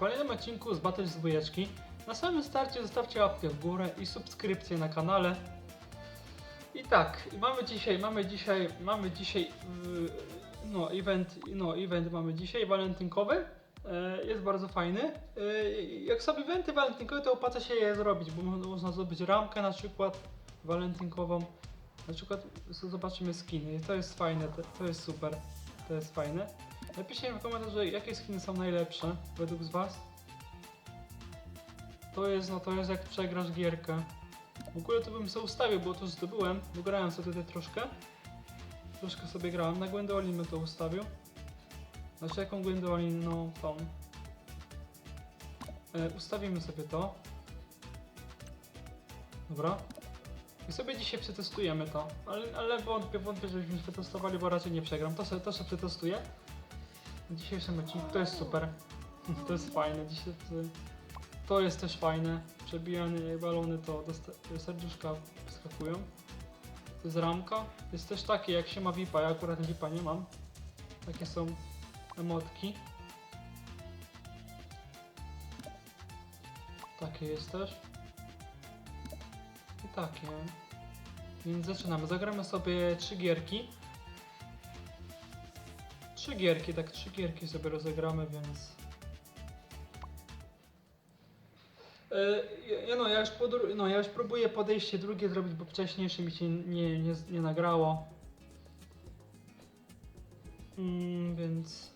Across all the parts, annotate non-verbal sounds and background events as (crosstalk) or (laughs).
kolejnym odcinku z Battle z dwójeczki. Na samym starcie zostawcie łapkę w górę i subskrypcję na kanale. I tak, mamy dzisiaj, mamy dzisiaj, mamy dzisiaj, yy, no event, no event mamy dzisiaj, walentynkowy. E, Jest bardzo fajny. E, Jak są eventy walentynkowe, to opłaca się je zrobić, bo mo- można zdobyć ramkę na przykład walentynkową. Na przykład zobaczymy skiny. To jest fajne, to jest super. To jest fajne. Napiszcie mi w komentarzu, jakie skiny są najlepsze według was. To jest, no to jest jak przegrasz gierkę. W ogóle to bym sobie ustawił, bo to zdobyłem, bo grałem sobie tutaj troszkę. Troszkę sobie grałem, na Gwendolyn bym to ustawił. Znaczy jaką Gwendolyn, no tą. E, ustawimy sobie to. Dobra. I sobie dzisiaj przetestujemy to. Ale, ale wątpię, wątpię, żebyśmy przetestowali, bo raczej nie przegram. To sobie, to sobie przetestuję. W dzisiejszym odcinku to jest super. (laughs) To jest fajne. Dzisiaj to, jest też fajne. Przebijanie balony to serduszka skakują. To jest ramka. Jest też takie jak się ma VIPa. Ja akurat VIPa nie mam. Takie są emotki. Takie jest też. I takie. Więc zaczynamy. Zagramy sobie trzy gierki. Trzy gierki, tak trzy gierki sobie rozegramy, więc... Ja, no, ja już podru- no, ja już próbuję podejście drugie zrobić, bo wcześniejsze mi się nie, nie, nie nagrało. Mm, więc...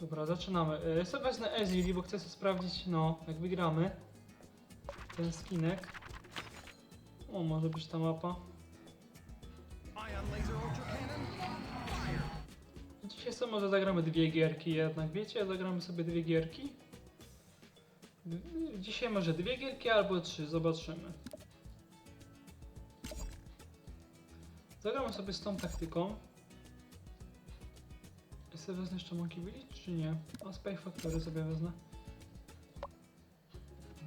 Dobra, zaczynamy. Ja sobie wezmę Ezili, bo chcę sobie sprawdzić, no, jak wygramy ten skinek. O, może być ta mapa. Dzisiaj sobie może zagramy dwie gierki jednak, wiecie? Zagramy sobie dwie gierki. Dzisiaj może dwie gierki albo trzy, zobaczymy. Zagramy sobie z tą taktyką. Ja sobie wezmę jeszcze Monkey Village, czy nie? A Spy Factory sobie wezmę.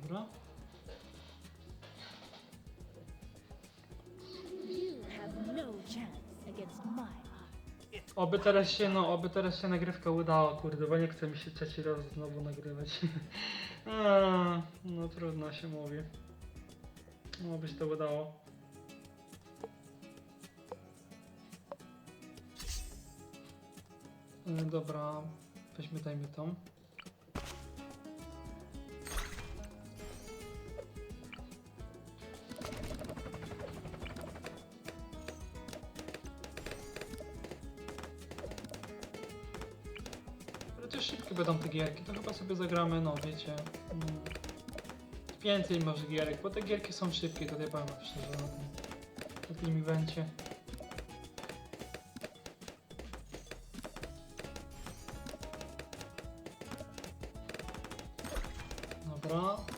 Dobra. Oby teraz się, no, oby teraz się nagrywka udała, kurde, bo nie chce mi się trzeci raz znowu nagrywać. (laughs) No trudno się mówi. No, by się to udało. E, Dobra, weźmy, dajmy tą. Szybkie będą te gierki, to chyba sobie zagramy, no wiecie, mm, więcej może gierek, bo te gierki są szybkie, tutaj powiem wam szczerze na tym, na tym evencie. Dobra.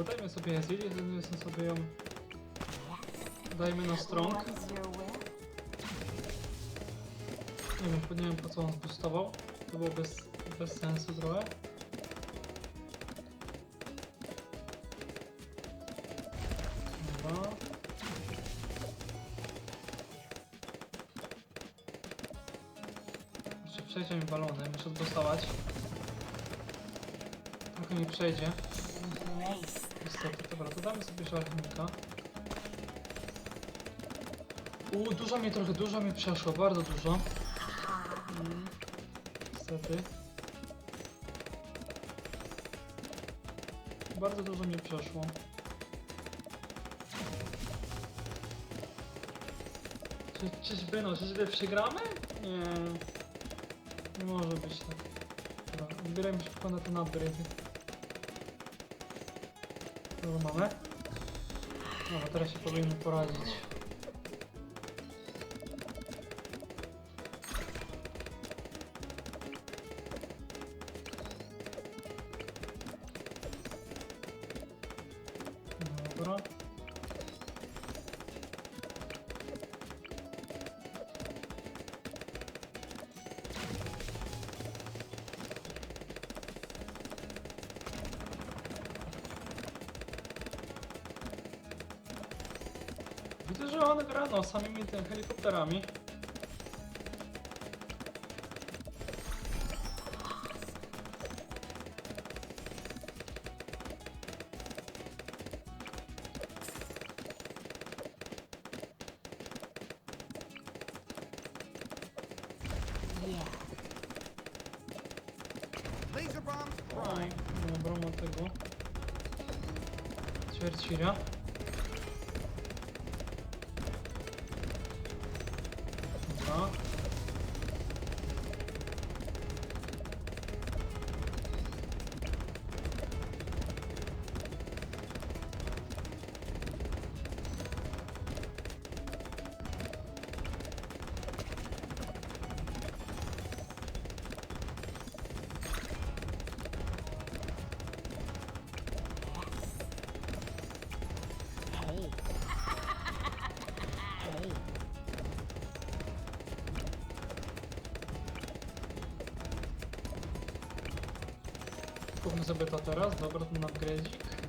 Bo dajmy sobie Ezili, dajmy sobie ją... Dajmy na strong. Nie wiem, nie wiem po co on zboostował. To było bez, bez sensu trochę. Jeszcze przejdzie mi balony, muszę zboostować. Trochę mi przejdzie. Place. Niestety, dobra, to damy sobie żarnika. Uuu, dużo mi trochę, dużo mi przeszło, bardzo dużo. Niestety. Bardzo dużo mi przeszło. Czy, czyżby, no, czyżby przegramy? Nie. Nie może być tak. Dobra, wybierajmy szybko na ten upgrade. Mamy. Dobra, teraz się powinien poradzić. Ona gra no samymi tymi helikopterami. Oj, prime. dobra, mam tego. Ćwierćwira. Kupmy sobie to teraz, dobra, ten upgrade'ik.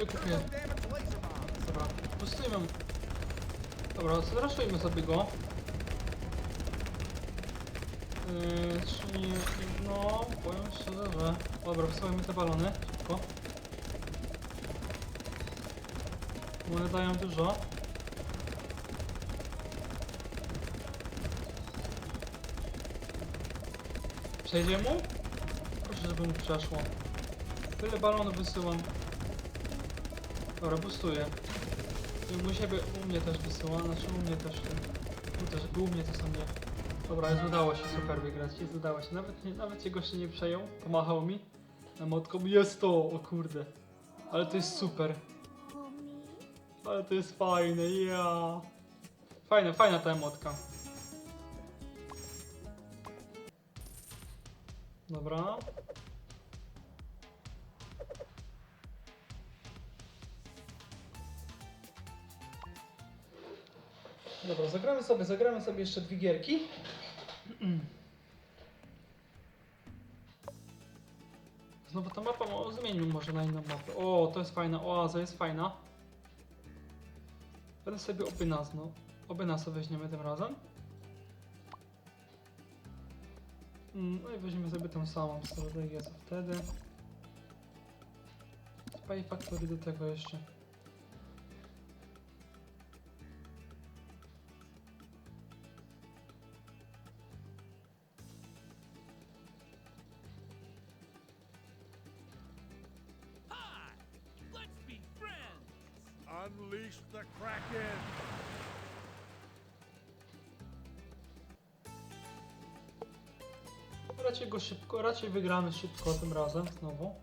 Sobie kupię. Dobra, pustujmy. Dobra, zraszujmy sobie go. Yy, czyli, no, powiem szczerze, że... Dobra, wsyłajmy te balony, szybko. One dają dużo. Przejdzie mu? Proszę, żeby mu przeszło. Tyle balonów wysyłam. Dobra, boostuję. U siebie, u mnie też wysyła, znaczy u mnie też ten. U też, u mnie to sobie. Dobra, już udało się super wygrać, jest udało się. Nawet, nie, nawet się goście nie przejął, pomachał mi. Emotką, jest to, o kurde. Ale to jest super. Ale to jest fajne, ja. Fajna, fajna ta emotka. Dobra. Dobra, zagramy sobie, zagramy sobie jeszcze dwie gierki. Znowu ta mapa, o, zmieńmy może na inną mapę. O, to jest fajna, oaza jest fajna. Będę sobie obie nas, no. Obie nas weźmiemy tym razem. Mm, No i weźmiemy sobie tą samą strategię co wtedy. Spy Factory do tego jeszcze. Raczej go szybko, raczej wygramy szybko tym razem znowu.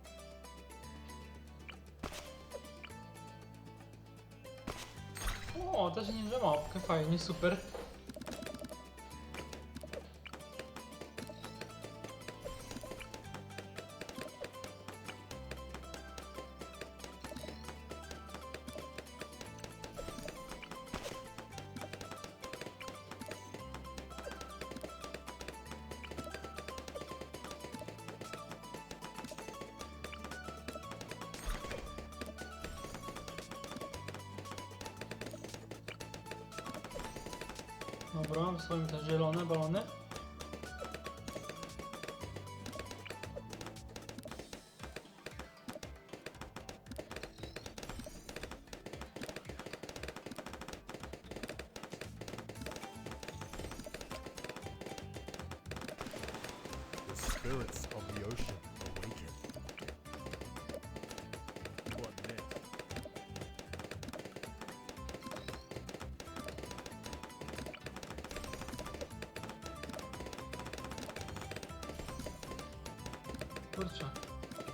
O, też ninja mapkę, fajnie, super. Dobra, wysłałem te zielone balony.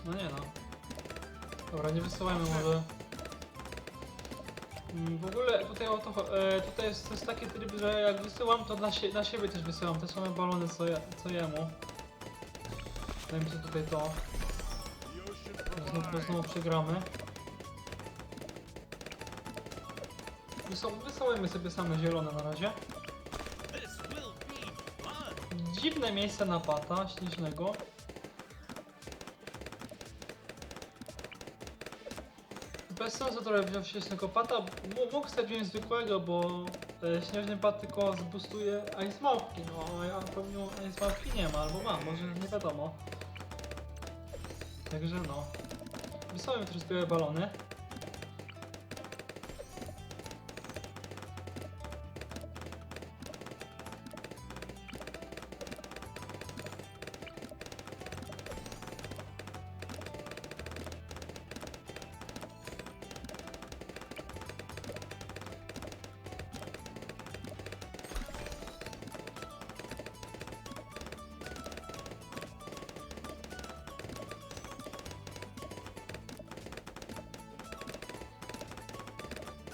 No nie no. Dobra, nie wysyłajmy może. Mm, W ogóle tutaj o to, e, tutaj jest, to jest taki tryb, że jak wysyłam, to dla, sie, siebie też wysyłam te same balony co, ja, co jemu. Mi się tutaj to. Znowu, znowu przegramy. Wysyłajmy sobie same zielone na razie. Dziwne miejsce na pata, śnieżnego. Bez sensu trochę wziąć śnieżnego pata. Mógł sobie wziąć zwykłego, bo e, śnieżny pat tylko zbustuje ice małpki, no a ja pewnie ice małpki nie ma, albo mam, może nie wiadomo. Także no. Wysłałem też białe balony.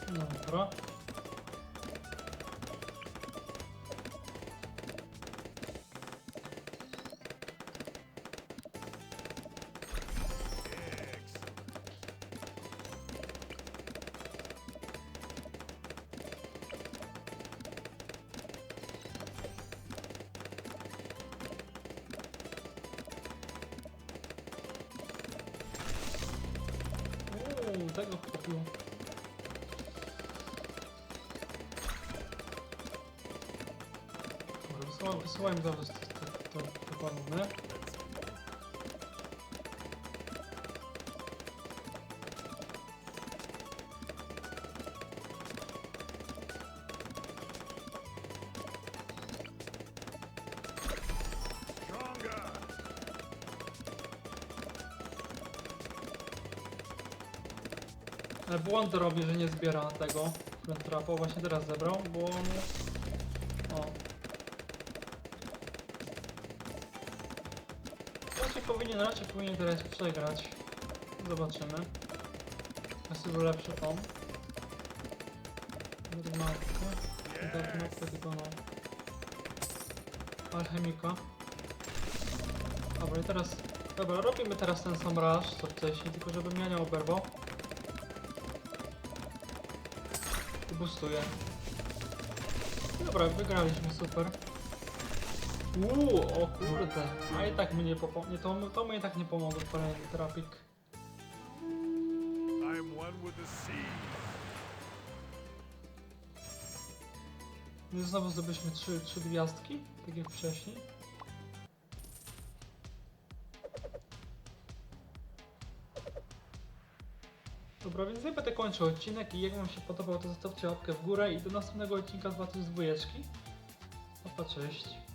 Dobra. Uuu, tego kupił. Wysyłam, wysyłam te, te, te, te balony. Stronger. Ale błąd robi, że nie zbiera tego Trapa. Właśnie teraz zebrał, bo on... O. powinien, raczej powinien teraz przegrać. Zobaczymy. Ja sobie lepszy tom. Drmatkę. Drmatkę tylko no. Alchemika. Dobra i teraz... Dobra, robimy teraz ten sam rush co wcześniej, tylko żebym ja nie oberwał. I boostuję. Dobra, wygraliśmy, super. Uuu, o kurde. A i tak mi nie. To, to mi i tak nie pomogło trapik. No znowu zdobyliśmy trzy, trzy gwiazdki, tak jak wcześniej. Dobra, więc ja będę kończył odcinek i jak wam się podobał, to zostawcie łapkę w górę i do następnego odcinka z was z dwójeczki. Opa, cześć.